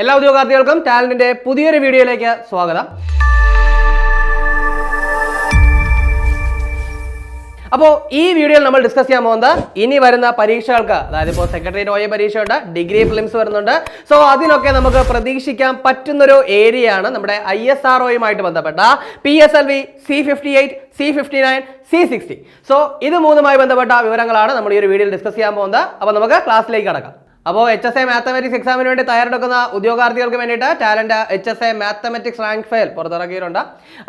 എല്ലാ ഉദ്യോഗാർത്ഥികൾക്കും ടാലന്റിന്റെ പുതിയൊരു വീഡിയോയിലേക്ക് സ്വാഗതം. അപ്പോൾ ഈ വീഡിയോയിൽ നമ്മൾ ഡിസ്കസ് ചെയ്യാൻ പോകുന്നത് ഇനി വരുന്ന പരീക്ഷകൾക്ക് അതായത് ഇപ്പോൾ സെക്രട്ടറി നോയ പരീക്ഷയുണ്ട് ഡിഗ്രി ഫിലിംസ് വരുന്നുണ്ട്. സോ അതിനൊക്കെ നമുക്ക് പ്രതീക്ഷിക്കാൻ പറ്റുന്നൊരു ഏരിയയാണ് നമ്മുടെ ഐ എസ് ആർ ഒയുമായിട്ട് ബന്ധപ്പെട്ട P S L V C fifty eight C fifty nine C sixty so ഇത് മൂന്നുമായി ബന്ധപ്പെട്ട വിവരങ്ങളാണ് നമ്മൾ ഈ ഒരു വീഡിയോയിൽ ഡിസ്കസ് ചെയ്യാൻ പോകുന്നത്. അപ്പോൾ നമുക്ക് ക്ലാസ്സിലേക്ക് കടക്കാം. അപ്പോൾ എച്ച് എസ് എ മാത്തമാറ്റിക്സ് എക്സാമിന് വേണ്ടി തയ്യാറെടുക്കുന്ന ഉദ്യോഗാർത്ഥികൾക്ക് വേണ്ടിയിട്ട് Talent H S A mathematics rank file പുറത്തിറക്കിയിട്ടുണ്ട്.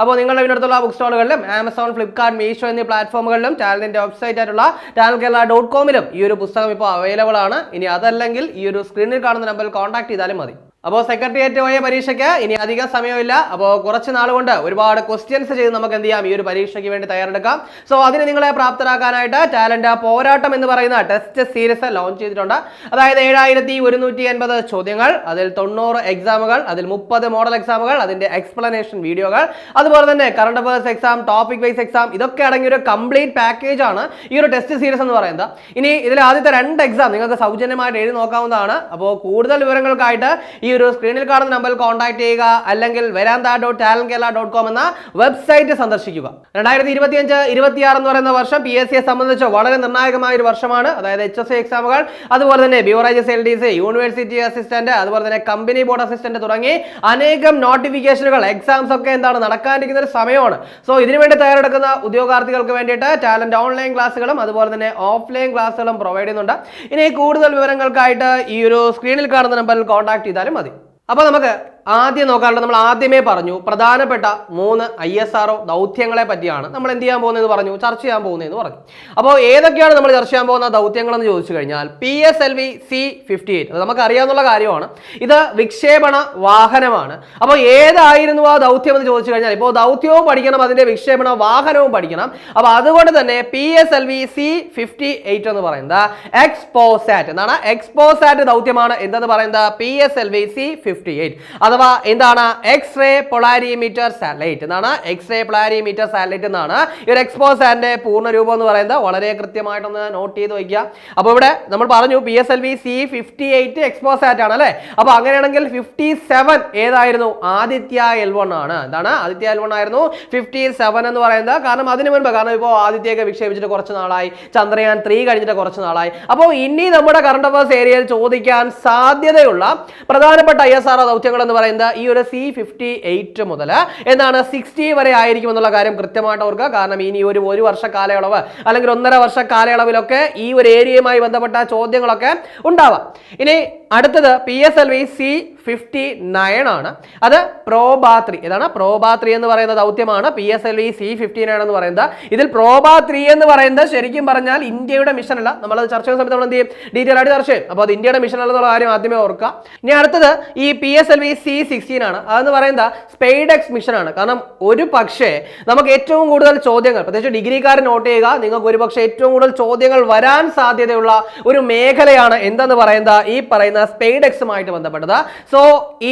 അപ്പോൾ നിങ്ങളുടെ ഇതിനടുത്തുള്ള ബുക്ക് സ്റ്റോളുകളിലും ആമസോൺ ഫ്ലിപ്കാർട്ട് മീഷോ എന്നീ പ്ലാറ്റ്ഫോമുകളിലും ടാലന്റിന്റെ വെബ്സൈറ്റ് ആയിട്ടുള്ള ടാലൻ കേരള ഡോട്ട് കോമിലും ഈ ഒരു പുസ്തകം ഇപ്പോൾ അവൈലബിൾ ആണ്. ഇനി അതല്ലെങ്കിൽ ഈ ഒരു സ്ക്രീനിൽ കാണുന്ന നമ്പറിൽ കോൺടാക്ട് ചെയ്താലും മതി. അപ്പോൾ സെക്രട്ടേറിയറ്റ് പോയ പരീക്ഷയ്ക്ക് ഇനി അധികം സമയമില്ല. അപ്പോൾ കുറച്ച് നാളുകൊണ്ട് കൊണ്ട് ഒരുപാട് ക്വസ്റ്റ്യൻസ് ചെയ്ത് നമുക്ക് എന്ത് ചെയ്യാം? ഈ ഒരു പരീക്ഷയ്ക്ക് വേണ്ടി തയ്യാറെടുക്കാം. സോ അതിന് നിങ്ങളെ പ്രാപ്തരാക്കാനായിട്ട് ടാലന്റ് പോരാട്ടം എന്ന് പറയുന്ന ടെസ്റ്റ് സീരീസ് ലോഞ്ച് ചെയ്തിട്ടുണ്ട്. അതായത് ഏഴായിരത്തി ഒരുന്നൂറ്റി എൺപത് ചോദ്യങ്ങൾ അതിൽ തൊണ്ണൂറ് എക്സാമുകൾ അതിൽ മുപ്പത് മോഡൽ എക്സാമുകൾ അതിന്റെ എക്സ്പ്ലനേഷൻ വീഡിയോകൾ അതുപോലെ തന്നെ current affairs exam topic wise exam ഇതൊക്കെ അടങ്ങിയ ഒരു കംപ്ലീറ്റ് പാക്കേജ് ആണ് ഈ ഒരു ടെസ്റ്റ് സീരീസ് എന്ന് പറയുന്നത്. ഇനി ഇതിൽ ആദ്യത്തെ രണ്ട് എക്സാം നിങ്ങൾക്ക് സൗജന്യമായിട്ട് എഴുതി നോക്കാവുന്നതാണ്. അപ്പോൾ കൂടുതൽ വിവരങ്ങൾക്കായിട്ട് ഈ ഒരു സ്ക്രീനിൽ കാണുന്ന നമ്പറിൽ കോൺടാക്ട് ചെയ്യുക അല്ലെങ്കിൽ വരാന്ത dot talent Kerala dot com എന്ന വെബ്സൈറ്റ് സന്ദർശിക്കുക. രണ്ടായിരത്തി ഇരുപത്തിയഞ്ച് ഇരുപത്തിയാറ് എന്ന് പറയുന്ന വർഷം പി എസ് സിയെ സംബന്ധിച്ച് വളരെ നിർണായകമായ ഒരു വർഷമാണ്. അതായത് എച്ച് എസ് എക്സാമുകൾ അതുപോലെ തന്നെ beverages L D C university assistant അതുപോലെ തന്നെ കമ്പനി ബോർഡ് അസിസ്റ്റന്റ് തുടങ്ങി അനേകം നോട്ടിഫിക്കേഷനുകൾ എക്സാംസ് ഒക്കെ എന്താണ് നടക്കാനിരിക്കുന്ന ഒരു സമയമാണ്. സോ ഇതിനുവേണ്ടി തയ്യാറെടുക്കുന്ന ഉദ്യോഗാർത്ഥികൾക്ക് വേണ്ടിയിട്ട് ടാലന്റ് ഓൺലൈൻ ക്ലാസ്സുകളും അതുപോലെ തന്നെ ഓഫ്ലൈൻ ക്ലാസ്സുകളും പ്രൊവൈഡ് ചെയ്യുന്നുണ്ട്. ഇനി കൂടുതൽ വിവരങ്ങൾക്കായിട്ട് ഈ ഒരു സ്ക്രീനിൽ കാണുന്ന നമ്പറിൽ കോൺടാക്ട് ചെയ്താലും മതി. അപ്പോൾ നമുക്ക് ആദ്യം നോക്കാറുണ്ട് നമ്മൾ ആദ്യമേ പറഞ്ഞു പ്രധാനപ്പെട്ട മൂന്ന് ഐ എസ് ആർ ദൗത്യങ്ങളെ പറ്റിയാണ് നമ്മൾ എന്ത് ചെയ്യാൻ പോകുന്നതെന്ന് പറഞ്ഞു ചർച്ച ചെയ്യാൻ പോകുന്നതെന്ന് പറഞ്ഞു. അപ്പോൾ ഏതൊക്കെയാണ് നമ്മൾ ചർച്ച ചെയ്യാൻ പോകുന്ന ദൗത്യങ്ങളെന്ന് ചോദിച്ചു കഴിഞ്ഞാൽ P S L V C fifty eight അത് നമുക്ക് അറിയാവുന്ന കാര്യമാണ്. ഇത് വിക്ഷേപണ വാഹനമാണ്. അപ്പോൾ ഏതായിരുന്നു ആ ദൗത്യം എന്ന് ചോദിച്ചു കഴിഞ്ഞാൽ ഇപ്പോൾ ദൗത്യവും പഠിക്കണം അതിന്റെ വിക്ഷേപണ വാഹനവും പഠിക്കണം. അപ്പോൾ അതുകൊണ്ട് തന്നെ P S L V C fifty eight എന്ന് പറയുന്നത് എക്സ്പോസാറ്റ് എന്താണ്? എക്സ്പോസാറ്റ് ദൗത്യമാണ് എന്തെന്ന് പറയുന്നത്? P S L V C fifty eight. അഥവാ എന്താണ്? എക്സ് റേ പൊളാരിമീറ്റർ സാറ്റലൈറ്റ് എന്നാണ് എക്സ് റേ പൊളാരിമീറ്റർ സാറ്റലൈറ്റ് എന്നാണ് ഈ ഒരു എക്സ്പോസാറിന്റെ പൂർണ രൂപം എന്ന് പറയുന്നത്. വളരെ കൃത്യമായിട്ടൊന്ന് നോട്ട് ചെയ്ത് വയ്ക്കുക. അപ്പോൾ ഇവിടെ നമ്മൾ പറഞ്ഞു P S L V C fifty eight XPoSat ആണ് അല്ലേ? അപ്പോൾ അങ്ങനെയാണെങ്കിൽ ഫിഫ്റ്റി സെവൻ ഏതായിരുന്നു? ആദിത്യ എൽ വൺ ആണ്. എന്താണ്? ആദിത്യ എൽ വൺ ആയിരുന്നു. ഫിഫ്റ്റി സെവൻ എന്ന് പറയുന്നത്. കാരണം അതിന് മുൻപ് കാരണം ഇപ്പോൾ ആദിത്യയൊക്കെ വിക്ഷേപിച്ചിട്ട് കുറച്ച് നാളായി. ചന്ദ്രയാൻ ത്രീ കഴിഞ്ഞിട്ട് കുറച്ച് നാളായി. അപ്പോൾ ഇനി നമ്മുടെ കറണ്ട് അഫേഴ്സ് ഏരിയയിൽ ചോദിക്കാൻ സാധ്യതയുള്ള പ്രധാനപ്പെട്ട ഐ എസ് ആർ ദൗത്യങ്ങൾ എന്ന് പറയുന്നത് ഈ ഒരു സി ഫിഫ്റ്റി എയ്റ്റ് മുതൽ എന്താണ് സിക്സ്റ്റി വരെ ആയിരിക്കും എന്നുള്ള കാര്യം കൃത്യമായിട്ട് ഓർക്കുക. കാരണം ഇനി ഒരു ഒരു വർഷ കാലയളവ് അല്ലെങ്കിൽ ഒന്നര വർഷ കാലയളവിലൊക്കെ ഈ ഒരു ഏരിയയുമായി ബന്ധപ്പെട്ട ചോദ്യങ്ങളൊക്കെ ഉണ്ടാവാം. ഇനി അടുത്തത് P S L V C fifty nine ആണ്. അത് പ്രോബാത്രി ഇതാണ് പ്രോബാത്രി എന്ന് പറയുന്ന ദൗത്യമാണ്. P S L V C fifty nine എന്ന് പറയുന്നത്. ഇതിൽ പ്രോബാത്രി എന്ന് പറയുന്നത് ശരിക്കും പറഞ്ഞാൽ ഇന്ത്യയുടെ മിഷൻ അല്ല. നമ്മൾ ചർച്ച ചെയ്യുന്ന സമയത്ത് നമ്മൾ എന്ത് ചെയ്യും? ഡീറ്റെയിൽ ആയിട്ട് ചർച്ച ചെയ്യും. അപ്പോൾ അത് ഇന്ത്യയുടെ മിഷൻ അല്ലെന്നുള്ള കാര്യം ആദ്യമേ ഓർക്കുക. ഇനി അടുത്തത് ഈ P S L V C sixteen ആണ്. അതെന്ന് പറയുന്നത് സ്പെയ്ഡെക്സ് മിഷൻ ആണ്. കാരണം ഒരു പക്ഷേ നമുക്ക് ഏറ്റവും കൂടുതൽ ചോദ്യങ്ങൾ പ്രത്യേകിച്ച് ഡിഗ്രിക്കാരൻ നോട്ട് ചെയ്യുക നിങ്ങൾക്ക് ഒരു പക്ഷേ ഏറ്റവും കൂടുതൽ ചോദ്യങ്ങൾ വരാൻ സാധ്യതയുള്ള ഒരു മേഖലയാണ് എന്തെന്ന് പറയുന്നത്? ഈ പറയുന്ന സ്പെയ്ഡെക്സുമായിട്ട് ബന്ധപ്പെട്ടത്. സോ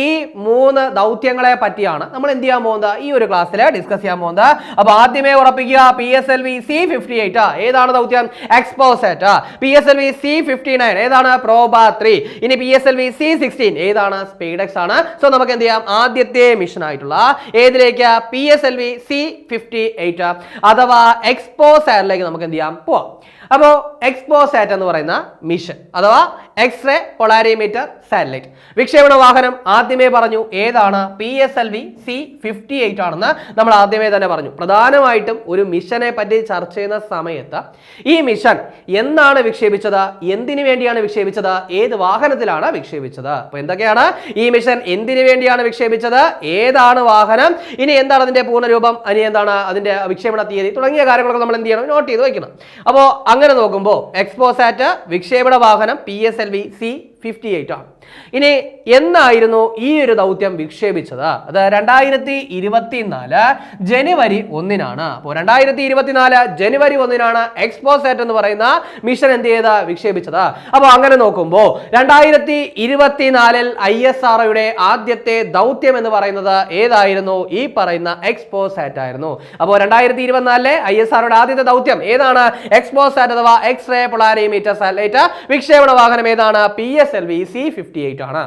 ഈ മൂന്ന് ദൗത്യങ്ങളെ പറ്റിയാണ് നമ്മൾ എന്ത് ചെയ്യാൻ പോകുന്നത്? ഈ ഒരു ക്ലാസ്സിൽ ഡിസ്കസ് ചെയ്യാൻ പോകുന്നത്. അപ്പൊ ആദ്യമേ ഉറപ്പിക്കുക P S L V C fifty eight ഏതാണ് ദൗത്യം? XPoSat P S L V C fifty nine ഏതാണ്? പ്രോബ ത്രീ ഇനി P S L V C sixteen ഏതാണ്? സ്പീഡെക്സ് ആണ്. സോ നമുക്ക് എന്ത് ചെയ്യാം? ആദ്യത്തെ മിഷൻ ആയിട്ടുള്ള ഏതിലേക്ക്? P S L V C fifty eight അഥവാ എക്സ്പോസാറ്റിലേക്ക് നമുക്ക് എന്ത് ചെയ്യാം? പോവാം. അപ്പോൾ എക്സ്പോസാറ്റ് എന്ന് പറയുന്ന മിഷൻ അഥവാ എക്സ് റേ പൊളാരിമീറ്റർ സാറ്റലൈറ്റ് വിക്ഷേപണ വാഹനം ആദ്യമേ പറഞ്ഞു ഏതാണ്? P S L V C fifty eight ആണെന്ന് നമ്മൾ ആദ്യമേ തന്നെ പറഞ്ഞു. പ്രധാനമായിട്ടും ഒരു മിഷനെ പറ്റി ചർച്ച ചെയ്യുന്ന സമയത്ത് ഈ മിഷൻ എന്നാണ് വിക്ഷേപിച്ചത്? എന്തിനു വേണ്ടിയാണ് വിക്ഷേപിച്ചത്? ഏത് വാഹനത്തിലാണ് വിക്ഷേപിച്ചത്? അപ്പോൾ എന്തൊക്കെയാണ്? ഈ മിഷൻ എന്തിനു വേണ്ടിയാണ് വിക്ഷേപിച്ചത്? ഏതാണ് വാഹനം? ഇനി എന്താണ് അതിന്റെ പൂർണരൂപം ഇനി എന്താണ് അതിന്റെ വിക്ഷേപണ തീയതി? തുടങ്ങിയ കാര്യങ്ങളൊക്കെ നമ്മൾ എന്ത് ചെയ്യണം? നോട്ട് ചെയ്ത് വയ്ക്കണം. അപ്പോൾ അങ്ങനെ നോക്കുമ്പോൾ എക്സ്പോസാറ്റ് വിക്ഷേപണ വാഹനം P S L V C fifty eight ആണ്. ഇനി എന്നായിരുന്നു ഈ ഒരു ദൗത്യം വിക്ഷേപിച്ചത്? അത് രണ്ടായിരത്തി ഇരുപത്തിനാല് ജനുവരി ഒന്നിനാണ്. അപ്പോൾ രണ്ടായിരത്തി ഇരുപത്തിനാല് ജനുവരി ഒന്നിനാണ് എക്സ്പോസെറ്റ് എന്ന് പറയുന്ന മിഷൻ എന്ത് ചെയ്ത വിക്ഷേപിച്ചത്. അപ്പോൾ അങ്ങനെ നോക്കുമ്പോൾ രണ്ടായിരത്തി ഇരുപത്തിനാലിൽ ഐ എസ് ആർ ആദ്യത്തെ ദൗത്യം എന്ന് പറയുന്നത് ഏതായിരുന്നു? ഈ പറയുന്ന എക്സ്പോസാറ്റ് ആയിരുന്നു. അപ്പോൾ രണ്ടായിരത്തി ഇരുപത്തിനാലിലെ ഐ എസ് ആറുടെ ആദ്യത്തെ ദൗത്യം ഏതാണ്? എക്സ്പോസാറ്റ് അഥവാ എക്സ് റേ പൊളാരിമീറ്റർ സാറ്റലൈറ്റ് വിക്ഷേപണ വാഹനം ഏതാണ്? P S L V C fifty eight ആണ്.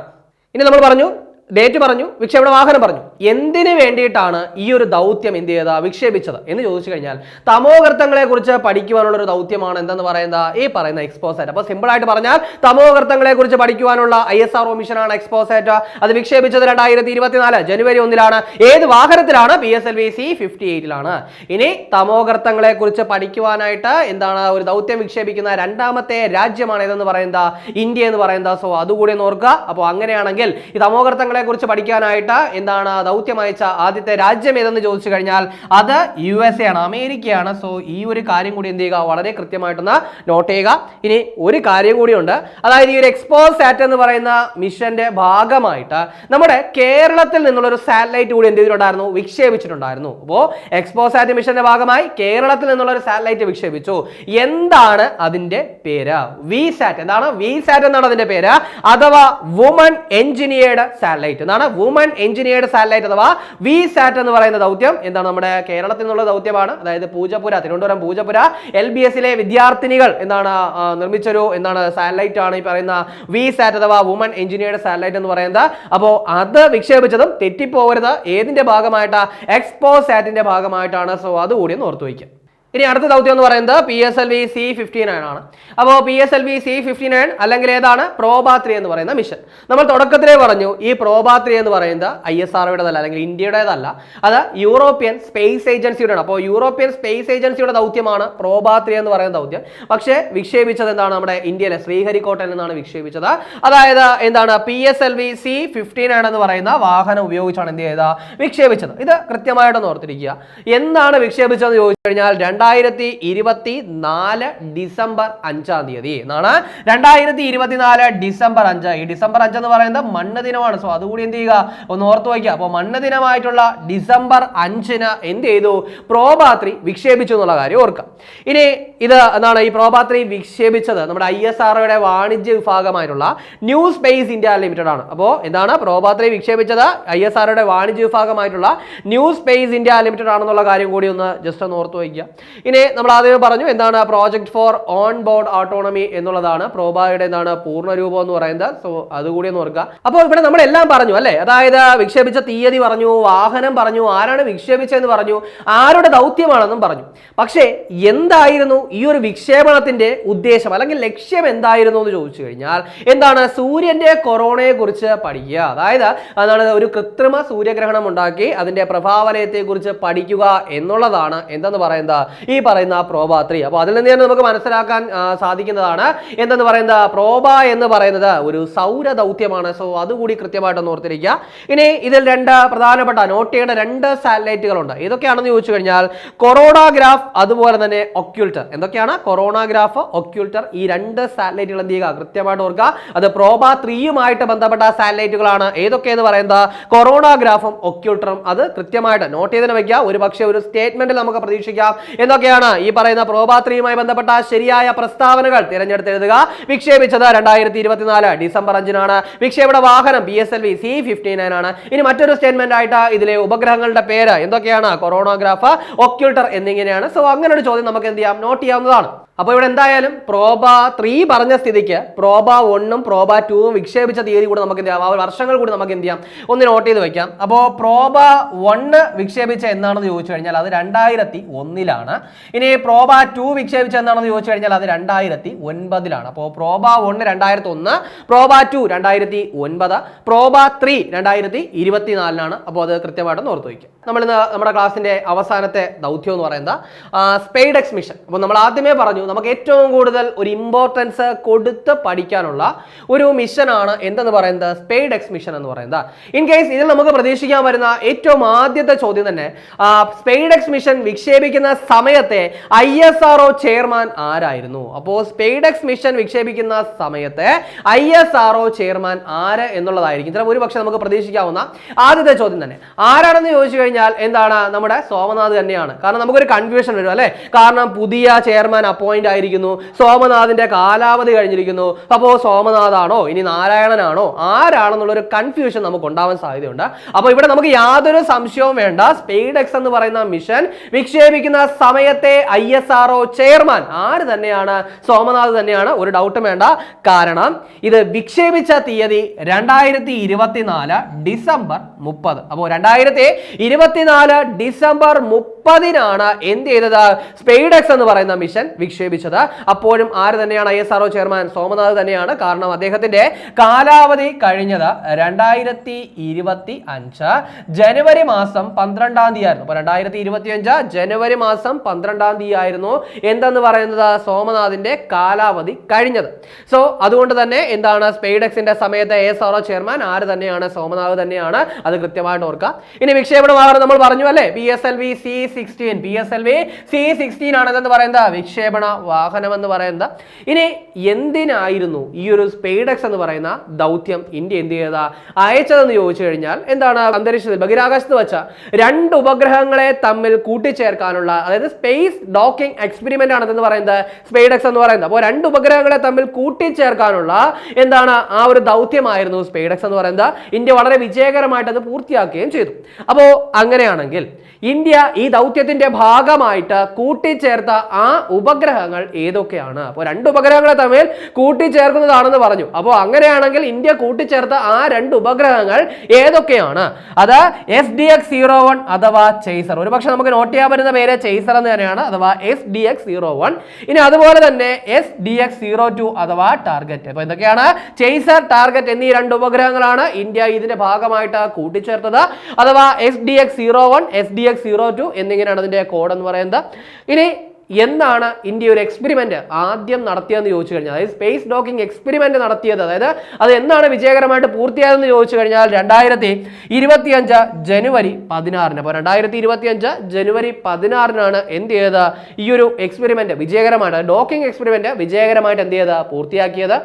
ഇനി നമ്മൾ പറഞ്ഞു ഡേറ്റ് പറഞ്ഞു വിക്ഷേപണ വാഹനം പറഞ്ഞു. എന്തിനു വേണ്ടിയിട്ടാണ് ഈ ഒരു ദൗത്യം എന്ത് ചെയ്ത വിക്ഷേപിച്ചത്? എന്ന് ചോദിച്ചു കഴിഞ്ഞാൽ തമോകർത്തങ്ങളെ കുറിച്ച് പഠിക്കുവാനുള്ള ഒരു ദൗത്യമാണ് എന്തെന്ന് പറയുന്നത്? ഈ പറയുന്ന എക്സ്പോസേറ്റ് അപ്പോൾ സിമ്പിൾ ആയിട്ട് പറഞ്ഞാൽ തമോകർത്തങ്ങളെ കുറിച്ച് പഠിക്കുവാനുള്ള ഐ എസ് ആർഒ മിഷനാണ് എക്സ്പോസേറ്റ് അത് വിക്ഷേപിച്ചത് രണ്ടായിരത്തി ഇരുപത്തിനാല് ജനുവരി ഒന്നിലാണ്. ഏത് വാഹനത്തിലാണ്? P S L V C fifty എയ്റ്റിലാണ് ഇനി തമോകർത്തങ്ങളെ കുറിച്ച് പഠിക്കുവാനായിട്ട് എന്താണ് ഒരു ദൗത്യം വിക്ഷേപിക്കുന്ന രണ്ടാമത്തെ രാജ്യമാണ് ഇതെന്ന് പറയുന്നത്? ഇന്ത്യ എന്ന് പറയുന്നത്. സോ അതുകൂടി നോർക്കുക അപ്പോൾ അങ്ങനെയാണെങ്കിൽ ഈ തമോഗർത്തങ്ങളെ കുറിച്ച് പഠിക്കാനായിട്ട് എന്താണ് ദൗത്യം അയച്ച ആദ്യത്തെ രാജ്യം ഏതെന്ന് ചോദിച്ചു കഴിഞ്ഞാൽ അത് യു എസ് എ ആണ് അമേരിക്കയാണ്. സോ ഈ ഒരു കാര്യം കൂടി എന്ത് ചെയ്യുക? വളരെ കൃത്യമായിട്ടൊന്ന് നോട്ട് ചെയ്യുക. ഇനി ഒരു കാര്യം കൂടിയുണ്ട് അതായത് ഈ ഒരു എക്സ്പോ സാറ്റ് എന്ന് പറയുന്ന മിഷന്റെ ഭാഗമായിട്ട് നമ്മുടെ കേരളത്തിൽ നിന്നുള്ള ഒരു സാറ്റലൈറ്റ് കൂടി എന്ത് ചെയ്തിട്ടുണ്ടായിരുന്നു? വിക്ഷേപിച്ചിട്ടുണ്ടായിരുന്നു. അപ്പോൾ എക്സ്പോ സാറ്റ് മിഷന്റെ ഭാഗമായി കേരളത്തിൽ നിന്നുള്ള ഒരു സാറ്റലൈറ്റ് വിക്ഷേപിച്ചു. എന്താണ് അതിന്റെ പേര്? വി സാറ്റ് എന്താണ് വി സാറ്റ് എന്നാണ് അതിന്റെ പേര്? അഥവാ വുമൺ എഞ്ചിനീയർഡ് സാറ്റലൈറ്റ് എന്താണ് വുമൺ എഞ്ചിനീയർഡ് സാറ്റലൈറ്റ് അഥവാ വി സാറ്റ് എന്ന് പറയുന്ന ദൗത്യം. എന്താണ് നമ്മുടെ കേരളത്തിൽ നിന്നുള്ള ദൗത്യമാണ്. അതായത് പൂജപുര തിരുവനന്തപുരം പൂജപുര എൽ ബി എസിലെ വിദ്യാർത്ഥിനികൾ എന്താണ് നിർമ്മിച്ചൊരു എന്താണ് സാറ്റലൈറ്റ് ആണ് ഈ പറയുന്ന വി സാറ്റ് അഥവാ വുമൺ എഞ്ചിനീയർഡ് സാറ്റലൈറ്റ് എന്ന് പറയുന്നത്. അപ്പോൾ അത് വിക്ഷേപിച്ചതും തെറ്റിപ്പോകരുത്. ഏതിന്റെ ഭാഗമായിട്ടാ? എക്സ്പോ സാറ്റിന്റെ ഭാഗമായിട്ടാണ്. സോ അതുകൂടി ഒന്ന് ഓർത്തു വയ്ക്കുക. ഇനി അടുത്ത ദൗത്യം എന്ന് പറയുന്നത് P S L V C fifty nine ആണ്. അപ്പോൾ P S L V C fifty nine അല്ലെങ്കിൽ ഏതാണ്? പ്രോബാത്രി എന്ന് പറയുന്ന മിഷൻ നമ്മൾ തുടക്കത്തിലേ പറഞ്ഞു ഈ പ്രോബാത്രി എന്ന് പറയുന്നത് ഐ എസ് ആർഒയുടേതല്ല അല്ലെങ്കിൽ ഇന്ത്യയുടേതല്ല. അത് യൂറോപ്യൻ സ്പേസ് ഏജൻസിയുടെയാണ് അപ്പോൾ യൂറോപ്യൻ സ്പേസ് ഏജൻസിയുടെ ദൗത്യമാണ് പ്രോബാത്രി എന്ന് പറയുന്ന ദൗത്യം. പക്ഷേ വിക്ഷേപിച്ചത് എന്താണ് നമ്മുടെ ഇന്ത്യയിലെ ശ്രീഹരിക്കോട്ടയിൽ എന്നാണ് വിക്ഷേപിച്ചത്. അതായത് എന്താണ്? P S L V C fifty nine എന്ന് പറയുന്ന വാഹനം ഉപയോഗിച്ചാണ് എന്ത് ചെയ്തത്? വിക്ഷേപിച്ചത്. ഇത് കൃത്യമായിട്ടൊന്ന് ഓർത്തിരിക്കുക. എന്താണ് വിക്ഷേപിച്ചതെന്ന് ചോദിച്ചു കഴിഞ്ഞാൽ രണ്ടായിരത്തി ഇരുപത്തി നാല് ഡിസംബർ അഞ്ചാം തീയതി എന്നാണ്. രണ്ടായിരത്തി ഇരുപത്തിനാല് ഡിസംബർ അഞ്ച്. ഈ ഡിസംബർ അഞ്ച് എന്ന് പറയുന്നത് മണ്ണ് ദിനമാണ്. സോ അതുകൂടി എന്ത് ചെയ്യുക? ഒന്ന് ഓർത്ത് വയ്ക്കുക. അപ്പോൾ മണ്ണ് ദിനമായിട്ടുള്ള ഡിസംബർ അഞ്ചിന് എന്ത് ചെയ്തു? പ്രോബാത്രി വിക്ഷേപിച്ചു എന്നുള്ള കാര്യം ഓർക്കാം ഇനി ഇത് എന്താണ്? ഈ പ്രോബാത്രി വിക്ഷേപിച്ചത് നമ്മുടെ ഐ എസ് ആർഒയുടെ വാണിജ്യ വിഭാഗമായിട്ടുള്ള ന്യൂ സ്പേസ് ഇന്ത്യ ലിമിറ്റഡ് ആണ്. അപ്പോൾ എന്താണ്? പ്രോബാത്രി വിക്ഷേപിച്ചത് ഐ എസ് ആർഒയുടെ വാണിജ്യ വിഭാഗമായിട്ടുള്ള ന്യൂ സ്പേസ് ഇന്ത്യ ലിമിറ്റഡ് ആണെന്നുള്ള കാര്യം കൂടി ഒന്ന് ജസ്റ്റ് ഒന്ന് ഓർത്ത് വയ്ക്കുക. ഇനി നമ്മൾ ആദ്യമേ പറഞ്ഞു എന്താണ് project for on board autonomy എന്നുള്ളതാണ്. പ്രോബായുടെ എന്താണ് പൂർണരൂപം എന്ന് പറയുന്നത്. സോ അതുകൂടി ഒന്ന് ഓർക്കുക. അപ്പോൾ ഇവിടെ നമ്മൾ എല്ലാം പറഞ്ഞു അല്ലേ? അതായത് വിക്ഷേപിച്ച തീയതി പറഞ്ഞു വാഹനം പറഞ്ഞു ആരാണ് വിക്ഷേപിച്ചതെന്ന് പറഞ്ഞു ആരുടെ ദൗത്യമാണെന്നും പറഞ്ഞു. പക്ഷേ എന്തായിരുന്നു ഈ ഒരു വിക്ഷേപണത്തിന്റെ ഉദ്ദേശം അല്ലെങ്കിൽ ലക്ഷ്യം എന്തായിരുന്നു എന്ന് ചോദിച്ചു കഴിഞ്ഞാൽ എന്താണ് സൂര്യന്റെ കൊറോണയെ കുറിച്ച് പഠിക്കുക. അതായത് അതാണ് ഒരു കൃത്രിമ സൂര്യഗ്രഹണം ഉണ്ടാക്കി അതിന്റെ പ്രഭാവലയത്തെ കുറിച്ച് പഠിക്കുക എന്നുള്ളതാണ്. എന്തെന്ന് പറയുന്നത്? ഈ പറയുന്ന പ്രോബാത്രി. അപ്പോൾ അതിൽ നിന്ന് തന്നെ നമുക്ക് മനസ്സിലാക്കാൻ സാധിക്കുന്നതാണ്. എന്തെന്ന് പറയുന്നത്? പ്രോബ എന്ന് പറയുന്നത് ഒരു സൗര ദൗത്യമാണ് സോ അതുകൂടി കൃത്യമായിട്ടൊന്ന് ഓർത്തിരിക്കുക. ഇനി ഇതിൽ രണ്ട് പ്രധാനപ്പെട്ട നോട്ട് ചെയ്യേണ്ട രണ്ട് സാറ്റലൈറ്റുകളുണ്ട് ഏതൊക്കെയാണെന്ന് ചോദിച്ചു കഴിഞ്ഞാൽ കൊറോണാഗ്രാഫ് അതുപോലെ തന്നെ ഒക്യൂൾട്ടർ എന്തൊക്കെയാണ്? കൊറോണാഗ്രാഫ് ഒക്യൂൾട്ടർ ഈ രണ്ട് സാറ്റലൈറ്റുകൾ എന്ത് ചെയ്യുക? കൃത്യമായിട്ട് ഓർക്കുക. അത് പ്രോബ ത്രീയുമായിട്ട് ബന്ധപ്പെട്ട സാറ്റലൈറ്റുകളാണ് ഏതൊക്കെയെന്ന് പറയുന്നത്? കൊറോണാഗ്രാഫും ഒക്യൂൾട്ടറും അത് കൃത്യമായിട്ട് നോട്ട് ചെയ്തിന് വയ്ക്കുക. ഒരു പക്ഷേ ഒരു സ്റ്റേറ്റ്മെന്റ് നമുക്ക് പ്രതീക്ഷിക്കാം. എന്തൊക്കെയാണ് ഈ പറയുന്ന പ്രോബാത്രിയുമായി ബന്ധപ്പെട്ട ശരിയായ പ്രസ്താവനകൾ തിരഞ്ഞെടുത്ത് എഴുതുക വിക്ഷേപിച്ചത് രണ്ടായിരത്തി ഇരുപത്തിനാല് ഡിസംബർ അഞ്ചിനാണ്. വിക്ഷേപണ വാഹനം B S L V C fifty nine ആണ് ഇനി മറ്റൊരു സ്റ്റേറ്റ്മെന്റ് ആയിട്ട് ഇതിലെ ഉപഗ്രഹങ്ങളുടെ പേര് എന്തൊക്കെയാണ്? കൊറോണോഗ്രാഫ് ഒക്യൂട്ടർ എന്നിങ്ങനെയാണ്. സോ അങ്ങനെ ഒരു ചോദ്യം നമുക്ക് എന്ത് ചെയ്യാം? നോട്ട് ചെയ്യാവുന്നതാണ്. അപ്പോൾ ഇവിടെ എന്തായാലും പ്രോബ ത്രീ പറഞ്ഞ സ്ഥിതിക്ക് പ്രോബ ഒന്നും പ്രോബ ടൂവും വിക്ഷേപിച്ച തീയതി കൂടി നമുക്ക് എന്ത് ചെയ്യാം? ആ വർഷങ്ങൾ കൂടി നമുക്ക് എന്ത് ചെയ്യാം? ഒന്ന് നോട്ട് ചെയ്ത് വെക്കാം. അപ്പോൾ പ്രോബ വണ്ണ് വിക്ഷേപിച്ച എന്നാണെന്ന് ചോദിച്ചു കഴിഞ്ഞാൽ അത് രണ്ടായിരത്തി ഒന്നിലാണ്. ഇനി പ്രോബ ടു വിക്ഷേപിച്ച എന്താണെന്ന് ചോദിച്ചു കഴിഞ്ഞാൽ അത് രണ്ടായിരത്തി ഒൻപതിലാണ്. അപ്പോൾ പ്രോബ ഒന്ന് രണ്ടായിരത്തി ഒന്ന് പ്രോബ ടു രണ്ടായിരത്തി ഒൻപത് പ്രോബ ത്രീ രണ്ടായിരത്തി ഇരുപത്തിനാലിനാണ്. അപ്പോൾ അത് കൃത്യമായിട്ടൊന്ന് ഓർത്ത് വയ്ക്കും നമ്മൾ ഇന്ന് നമ്മുടെ ക്ലാസ്സിന്റെ അവസാനത്തെ ദൗത്യം എന്ന് പറയുന്നത് സ്പെയ്ഡെക്സ് മിഷൻ. അപ്പോൾ നമ്മൾ ആദ്യമേ പറഞ്ഞു നമുക്ക് ഏറ്റവും കൂടുതൽ ഒരു ഇമ്പോർട്ടൻസ് കൊടുത്ത് പഠിക്കാനുള്ള ഒരു മിഷനാണ് എന്തെന്ന് പറയുന്നത്? സ്പെയ്ഡെക്സ് മിഷൻ എന്ന് പറയുന്നത്. ഇൻ കേസ് ഇതിൽ നമുക്ക് പ്രതീക്ഷിക്കാൻ വരുന്ന ഏറ്റവും ആദ്യത്തെ ചോദ്യം തന്നെ സ്പെയ്ഡെക്സ് മിഷൻ വിക്ഷേപിക്കുന്ന സമയത്തെ I S R O chairman ആരായിരുന്നു? അപ്പോൾ സ്പെയ്ഡെക്സ് മിഷൻ വിക്ഷേപിക്കുന്ന സമയത്തെ I S R O chairman ആര് എന്നുള്ളതായിരിക്കും. ചില ഒരു പക്ഷേ നമുക്ക് പ്രതീക്ഷിക്കാവുന്ന ആദ്യത്തെ ചോദ്യം തന്നെ. ആരാണെന്ന് ചോദിച്ചു കഴിഞ്ഞാൽ എന്താണ്? നമ്മുടെ സോമനാഥ് തന്നെയാണ്. കാരണം നമുക്കൊരു കൺഫ്യൂഷൻ വരും അല്ലേ? കാരണം പുതിയ ചെയർമാൻ അപ്പോയിന്റ് ആയിരിക്കുന്നു. സോമനാഥിന്റെ കാലാവധി കഴിഞ്ഞിരിക്കുന്നു. അപ്പോൾ സോമനാഥാണോ? ഇനി നാരായണനാണോ? ആരാണെന്നുള്ളൊരു കൺഫ്യൂഷൻ നമുക്ക് ഉണ്ടാവാൻ സാധ്യതയുണ്ട്. അപ്പോൾ ഇവിടെ നമുക്ക് യാതൊരു സംശയവും വേണ്ട. സ്പെയ്ഡ് എക്സ് എന്ന് പറയുന്ന മിഷൻ വിക്ഷേപിക്കുന്ന സമയം സമയത്തെ ഐ എസ് ആർ ചെയർമാൻ. ആര് തന്നെയാണ്? സോമനാഥ് തന്നെയാണ്. ഒരു ഡൗട്ടും വേണ്ട. കാരണം ഇത് വിക്ഷേപിച്ച തീയതി രണ്ടായിരത്തി ഇരുപത്തിനാല് ഡിസംബർ മുപ്പത്. അപ്പോൾ രണ്ടായിരത്തി ഇരുപത്തിനാല് ഡിസംബർ മുപ്പതിനാണ് എന്ത് ചെയ്തത്? സ്പെയ്ഡെക്സ് എന്ന് പറയുന്ന മിഷൻ വിക്ഷേപിച്ചത്. അപ്പോഴും ആര് തന്നെയാണ് I S R O chairman? Somanath തന്നെയാണ്. കാരണം അദ്ദേഹത്തിന്റെ കാലാവധി കഴിഞ്ഞത് രണ്ടായിരത്തി ഇരുപത്തി അഞ്ച് ജനുവരി മാസം പന്ത്രണ്ടാം തീയതി ആയിരുന്നു രണ്ടായിരത്തി ഇരുപത്തി അഞ്ച് ജനുവരി മാസം പന്ത്രണ്ടാം തീയതി ആയിരുന്നു എന്തെന്ന് പറയുന്നത്? സോമനാഥിന്റെ കാലാവധി കഴിഞ്ഞത്. സോ അതുകൊണ്ട് തന്നെ എന്താണ് സ്പെയ്ഡെക്സിന്റെ സമയത്ത് എ എസ് ആർഒ ചെയർമാൻ? ആര് തന്നെയാണ്? സോമനാഥ് തന്നെയാണ്. അത് കൃത്യമായിട്ട് ഓർക്കുക. ഇനി വിക്ഷേപണമാകാൻ നമ്മൾ പറഞ്ഞു അല്ലേ? P S L V C sixteen P S L V C sixteen ആണെന്ന് പറയുന്നത് വിക്ഷേപണ വാഹനം എന്ന് പറയുന്നത്. ഇനി എന്തിനായിരുന്നു ഈ ഒരു സ്പെയ്ഡെക്സ് എന്ന് പറയുന്ന ദൗത്യം ഇന്ത്യ എന്ത് ചെയ്ത അയച്ചതെന്ന് ചോദിച്ചു കഴിഞ്ഞാൽ എന്താണ് അന്തരീക്ഷത്തിൽ? ബഹിരാകാശത്ത് വെച്ച രണ്ട് ഉപഗ്രഹങ്ങളെ തമ്മിൽ കൂട്ടിച്ചേർക്കാനുള്ള അതായത് സ്പേസ് ഡോക്കിംഗ് എക്സ്പെരിമെന്റ് ആണെന്ന് പറയുന്നത് സ്പെയ്ഡെക്സ് എന്ന് പറയുന്നത്. അപ്പോൾ രണ്ട് ഉപഗ്രഹങ്ങളെ തമ്മിൽ കൂട്ടിച്ചേർക്കാനുള്ള എന്താണ് ആ ഒരു ദൗത്യമായിരുന്നു സ്പെയ്ഡെക്സ് എന്ന് പറയുന്നത്. ഇന്ത്യ വളരെ വിജയകരമായിട്ട് അത് പൂർത്തിയാക്കുകയും ചെയ്തു. അപ്പോൾ അങ്ങനെയാണെങ്കിൽ ഇന്ത്യ ഈ ദൗത്യത്തിന്റെ ഭാഗമായിട്ട് കൂട്ടിച്ചേർത്ത ആ ഉപഗ്രഹങ്ങൾ ഏതൊക്കെയാണ്? അപ്പോൾ രണ്ട് ഉപഗ്രഹങ്ങളെ തമ്മിൽ കൂട്ടിച്ചേർക്കുന്നതാണെന്ന് പറഞ്ഞു. അപ്പോൾ അങ്ങനെയാണെങ്കിൽ ഇന്ത്യ കൂട്ടിച്ചേർത്ത ആ രണ്ട് ഉപഗ്രഹങ്ങൾ ഏതൊക്കെയാണ്? അത് S D X zero one അഥവാ ചെയ്സർ. ഒരു പക്ഷെ നമുക്ക് നോട്ട് ചെയ്യാൻ പറ്റുന്ന പേര് ചെയ്സർ എന്ന് തന്നെയാണ് അഥവാ S D X zero one. ഇനി അതുപോലെ തന്നെ S D X zero two അഥവാ ടാർഗറ്റ് അപ്പോൾ എന്തൊക്കെയാണ്? ചെയ്സർ ടാർഗറ്റ് എന്നീ രണ്ട് ഉപഗ്രഹങ്ങളാണ് ഇന്ത്യ ഇതിന്റെ ഭാഗമായിട്ട് കൂട്ടിച്ചേർത്തത്. അഥവാ S D X zero one S D X zero two എന്നിങ്ങനെയാണ് അതിന്റെ കോഡ് എന്ന് പറയുന്നത്? ഇനി എന്നാണ് ഇന്ത്യ ഒരു എക്സ്പെരിമെന്റ് ആദ്യം നടത്തിയതെന്ന് ചോദിച്ചു കഴിഞ്ഞാൽ അതായത് സ്പേസ് ഡോക്കിംഗ് എക്സ്പെരിമെന്റ് നടത്തിയത്. അതായത് അത് എന്നാണ് വിജയകരമായിട്ട് പൂർത്തിയായതെന്ന് ചോദിച്ചു കഴിഞ്ഞാൽ രണ്ടായിരത്തി ഇരുപത്തിയഞ്ച് ജനുവരി പതിനാറിന്. അപ്പോൾ രണ്ടായിരത്തി ഇരുപത്തിയഞ്ച് ജനുവരി പതിനാറിനാണ് എന്ത് ചെയ്തത്? ഈ ഒരു എക്സ്പെരിമെന്റ് വിജയകരമായിട്ട് ഡോക്കിംഗ് എക്സ്പെരിമെന്റ് വിജയകരമായിട്ട് എന്ത് ചെയ്ത് പൂർത്തിയാക്കിയത്.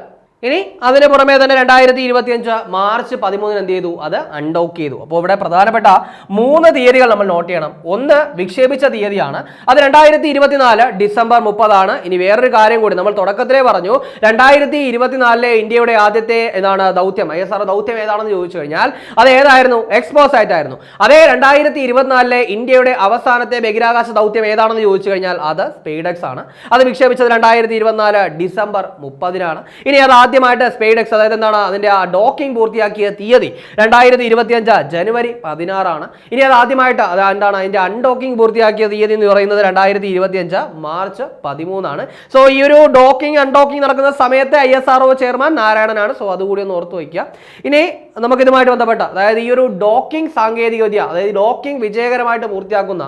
ഇനി അതിന് പുറമേ തന്നെ രണ്ടായിരത്തി ഇരുപത്തി അഞ്ച് മാർച്ച് പതിമൂന്നിന് എന്ത് ചെയ്തു? അത് അൺഡോക്ക് ചെയ്തു. അപ്പോൾ ഇവിടെ പ്രധാനപ്പെട്ട മൂന്ന് തീയതികൾ നമ്മൾ നോട്ട് ചെയ്യണം. ഒന്ന് വിക്ഷേപിച്ച തീയതിയാണ്. അത് രണ്ടായിരത്തി ഇരുപത്തിനാല് ഡിസംബർ മുപ്പതാണ്. ഇനി വേറൊരു കാര്യം കൂടി. നമ്മൾ തുടക്കത്തിലേ പറഞ്ഞു രണ്ടായിരത്തി ഇരുപത്തിനാലിലെ ഇന്ത്യയുടെ ആദ്യത്തെ എന്താണ് ദൗത്യം? ഐ എസ് ആർ ദൗത്യം ഏതാണെന്ന് ചോദിച്ചു കഴിഞ്ഞാൽ അത് ഏതായിരുന്നു? എക്സ്പോസ് ആയിട്ടായിരുന്നു. അതേ രണ്ടായിരത്തി ഇരുപത്തിനാലിലെ ഇന്ത്യയുടെ അവസാനത്തെ ബഹിരാകാശ ദൗത്യം ഏതാണെന്ന് ചോദിച്ചു കഴിഞ്ഞാൽ അത് സ്പീഡെക്സ് ആണ്. അത് വിക്ഷേപിച്ചത് രണ്ടായിരത്തി ഇരുപത്തിനാല് ഡിസംബർ മുപ്പതിനാണ്. ഇനി അത് ആദ്യമായിട്ട് സ്പെയ്ഡെക്സ് അതായത് എന്താണ് അതിന്റെ ആ ഡോക്കിംഗ് പൂർത്തിയാക്കിയ തീയതി രണ്ടായിരത്തി ഇരുപത്തിയഞ്ച് ജനുവരി പതിനാറാണ്. ഇനി അത് ആദ്യമായിട്ട് അത് എന്താണ് അതിന്റെ അൺഡോക്കിംഗ് പൂർത്തിയാക്കിയ തീയതി എന്ന് പറയുന്നത് രണ്ടായിരത്തി ഇരുപത്തിയഞ്ച് മാർച്ച് പതിമൂന്നാണ്. സോ ഈ ഒരു ഡോക്കിംഗ് അൺഡോക്കിംഗ് നടക്കുന്ന സമയത്തെ I S R O chairman നാരായണനാണ്. So അതുകൂടി ഒന്ന് ഓർത്ത് വയ്ക്കുക. ഇനി നമുക്ക് ഇതുമായിട്ട് ബന്ധപ്പെട്ട അതായത് ഈ ഒരു ഡോക്കിംഗ് സാങ്കേതികവിദ്യ അതായത് ഡോക്കിംഗ് വിജയകരമായിട്ട് പൂർത്തിയാക്കുന്ന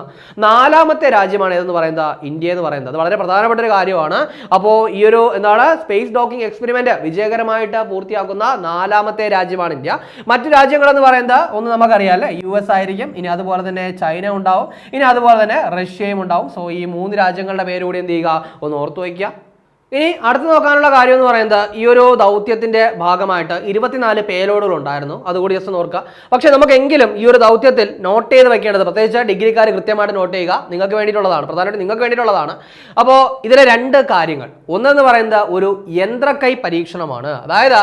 നാലാമത്തെ രാജ്യമാണ് ഏതെന്ന് പറയുന്നത്? ഇന്ത്യ എന്ന് പറയുന്നത്. അത് വളരെ പ്രധാനപ്പെട്ട ഒരു കാര്യമാണ്. അപ്പോൾ ഈ ഒരു എന്താണ് സ്പേസ് ഡോക്കിംഗ് എക്സ്പെരിമെന്റ് വിജയകരമായിട്ട് പൂർത്തിയാക്കുന്ന നാലാമത്തെ രാജ്യമാണ് ഇന്ത്യ. മറ്റു രാജ്യങ്ങൾ എന്ന് പറയുന്നത് ഒന്ന് നമുക്കറിയാം അല്ലേ? യു എസ് ആയിരിക്കും. ഇനി അതുപോലെ തന്നെ ചൈന ഉണ്ടാവും. ഇനി അതുപോലെ തന്നെ റഷ്യയും ഉണ്ടാവും. സോ ഈ മൂന്ന് രാജ്യങ്ങളുടെ പേര് കൂടി എന്ത് ചെയ്യുക? ഒന്ന് ഓർത്തു വയ്ക്കുക. ഇനി അടുത്ത് നോക്കാനുള്ള കാര്യം എന്ന് പറയുന്നത് ഈ ഒരു ദൗത്യത്തിന്റെ ഭാഗമായിട്ട് ഇരുപത്തിനാല് പേലോഡുകൾ ഉണ്ടായിരുന്നു. അതുകൂടി ജസ്റ്റ് നോക്കുക പക്ഷേ നമുക്കെങ്കിലും ഈ ഒരു ദൗത്യത്തിൽ നോട്ട് ചെയ്ത് വെക്കേണ്ടത് പ്രത്യേകിച്ച് ഡിഗ്രിക്കാർ കൃത്യമായിട്ട് നോട്ട് ചെയ്യുക നിങ്ങൾക്ക് വേണ്ടിയിട്ടുള്ളതാണ്. പ്രധാനമായിട്ട് നിങ്ങൾക്ക് വേണ്ടിയിട്ടുള്ളതാണ്. അപ്പോൾ ഇതിലെ രണ്ട് കാര്യങ്ങൾ. ഒന്നെന്ന് പറയുന്നത് ഒരു യന്ത്രക്കൈ പരീക്ഷണമാണ്. അതായത്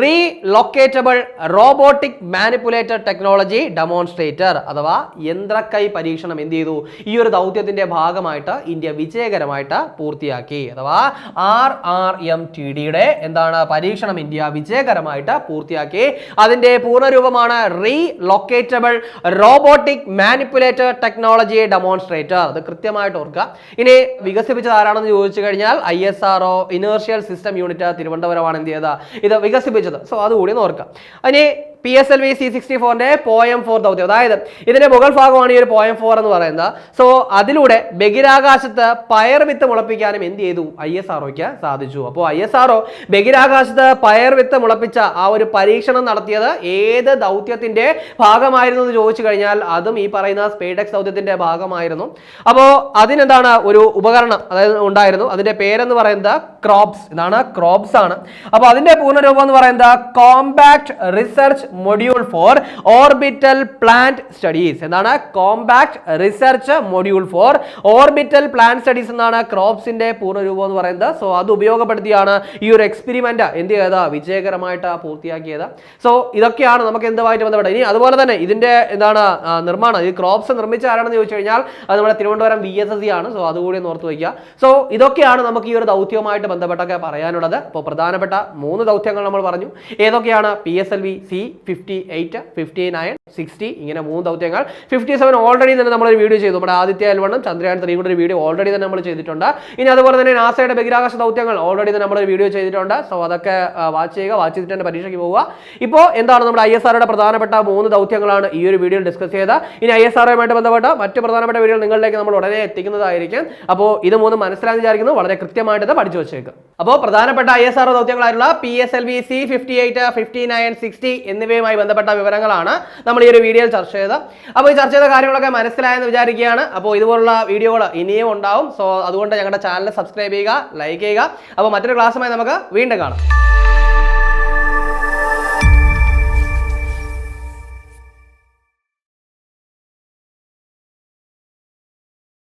relocatable robotic manipulator technology demonstrator അഥവാ യന്ത്രക്കൈ പരീക്ഷണം എന്ത് ചെയ്തു? ഈ ഒരു ദൗത്യത്തിന്റെ ഭാഗമായിട്ട് ഇന്ത്യ വിജയകരമായിട്ട് പൂർത്തിയാക്കി. അഥവാ ആർ ആർ എം ടി ഡിയുടെ എന്താണ് പരീക്ഷണം ഇന്ത്യ വിജയകരമായിട്ട് പൂർത്തിയാക്കി. അതിന്റെ പൂർണരൂപമാണ് relocatable robotic manipulator technology demonstrator അത് കൃത്യമായിട്ട് ഓർക്കുക. ഇനി വികസിപ്പിച്ചത് ആരാണെന്ന് ചോദിച്ചു കഴിഞ്ഞാൽ I S R O inertial system unit തിരുവനന്തപുരമാണ് എന്ത് ചെയ്തത്? ഇത് വികസിപ്പിച്ചത്. സോ അതുകൂടി ഓർക്കുക. ഇനി P S L V C sixty ഫോറിന്റെ പോയം ഫോർ ദൗത്യം. അതായത് ഇതിന്റെ മുകൾ ഭാഗമാണ് ഈ ഒരു പോയം ഫോർ എന്ന് പറയുന്നത്. സോ അതിലൂടെ ബഹിരാകാശത്ത് പയർ വിത്ത് മുളപ്പിക്കാനും എന്ത് ചെയ്തു? ഐ എസ് ആർഒക്ക് സാധിച്ചു. അപ്പോൾ ഐ എസ് ആർഒ ബഹിരാകാശത്ത് പയർ വിത്ത് മുളപ്പിച്ച ആ ഒരു പരീക്ഷണം നടത്തിയത് ഏത് ദൗത്യത്തിന്റെ ഭാഗമായിരുന്നു എന്ന് ചോദിച്ചു കഴിഞ്ഞാൽ അതും ഈ പറയുന്ന സ്പേഡെക്സ് ദൗത്യത്തിന്റെ ഭാഗമായിരുന്നു. അപ്പോൾ അതിനെന്താണ് ഒരു ഉപകരണം അതായത് ഉണ്ടായിരുന്നു. അതിന്റെ പേരെന്ന് പറയുന്നത് ക്രോപ്സ് ഇതാണ് ക്രോപ്സ് ആണ് അപ്പോൾ അതിന്റെ പൂർണരൂപം എന്ന് പറയുന്നത് compact research module for orbital plant studies എന്താണ് compact research module for orbital plant studies എന്നാണ് ക്രോപ്സിന്റെ പൂർണരൂപം എന്ന് പറയുന്നത്. സോ അത് ഉപയോഗപ്പെടുത്തിയാണ് ഈ ഒരു എക്സ്പെരിമെന്റ് എന്ത് ചെയ്തത്? വിജയകരമായിട്ട് പൂർത്തിയാക്കിയത്. സോ ഇതൊക്കെയാണ് നമുക്ക് എന്തുമായിട്ട് ബന്ധപ്പെട്ടത്? ഇനി അതുപോലെ തന്നെ ഇതിന്റെ എന്താണ് നിർമ്മാണം. ഈ ക്രോപ്സ് നിർമ്മിച്ച ആരാണെന്ന് ചോദിച്ചു കഴിഞ്ഞാൽ അത് നമ്മുടെ Thiruvananthapuram V S S C ആണ്. സോ അതുകൂടി ഒന്ന് ഓർത്ത് വയ്ക്കുക. സോ ഇതൊക്കെയാണ് നമുക്ക് ഈ ഒരു ദൗത്യവുമായിട്ട് ബന്ധപ്പെട്ടൊക്കെ പറയാനുള്ളത്. അപ്പോൾ പ്രധാനപ്പെട്ട മൂന്ന് ദൗത്യങ്ങൾ നമ്മൾ പറഞ്ഞു. ഏതൊക്കെയാണ്? P S L V C fifty eight fifty nine sixty ഇങ്ങനെ മൂന്ന് ദൗത്യങ്ങൾ. ഫിഫ്റ്റി സെവൻ ഓൾറെഡി തന്നെ നമ്മൾ ഒരു വീഡിയോ ചെയ്തു. നമ്മുടെ ആദിത്യ അൽവണ്ണം ചന്ദ്രയാൻ ത്രീ കൂടെ ഒരു വീഡിയോ ഓൾറെഡി തന്നെ നമ്മൾ ചെയ്തിട്ടുണ്ട്. ഇനി അതുപോലെ തന്നെ നാസയുടെ ബഹിരാകാശ ദൗത്യങ്ങൾ ഓൾറെഡി തന്നെ നമ്മളൊരു വീഡിയോ ചെയ്തിട്ടുണ്ട്. സോ അതൊക്കെ വാച്ച് ചെയ്യുക വാച്ച് ചെയ്തിട്ട് തന്നെ പരീക്ഷയ്ക്ക് പോവുക. ഇപ്പോൾ എന്താണ് നമ്മുടെ ഐ എസ് ആറുടെ പ്രധാനപ്പെട്ട മൂന്ന് ദൗത്യങ്ങളാണ് ഈ ഒരു വീഡിയോ ഡിസ്കസ് ചെയ്ത് ഇനി ഐ എസ് ആറുമായിട്ട് ബന്ധപ്പെട്ട മറ്റ് പ്രധാനപ്പെട്ട വീഡിയോകൾ നിങ്ങളിലേക്ക് നമ്മൾ ഉടനെ എത്തിക്കുന്നതായിരിക്കും. അപ്പോൾ ഇത് മൂന്ന് മനസ്സിലാക്കി വിചാരിക്കുന്നു. വളരെ കൃത്യമായിട്ട് പഠിച്ചു വെച്ചേക്കും. അപ്പോൾ പ്രധാനപ്പെട്ട I S R ദൗത്യങ്ങളായിട്ടുള്ള P S L V C fifty eight fifty nine sixty എന്നിവയുമായി ബന്ധപ്പെട്ട വിവരങ്ങളാണ് നമ്മൾ ഈ ഒരു വീഡിയോയിൽ ചർച്ച ചെയ്തത്. അപ്പോൾ ഈ ചർച്ച ചെയ്ത കാര്യങ്ങളൊക്കെ മനസ്സിലായെന്ന് വിചാരിക്കുകയാണ്. അപ്പോൾ ഇതുപോലുള്ള വീഡിയോകൾ ഇനിയും ഉണ്ടാവും. സോ അതുകൊണ്ട് ഞങ്ങളുടെ ചാനൽ സബ്സ്ക്രൈബ് ചെയ്യുക ലൈക്ക് ചെയ്യുക. അപ്പോൾ മറ്റൊരു ക്ലാസ്സുമായി നമുക്ക് വീണ്ടും കാണാം.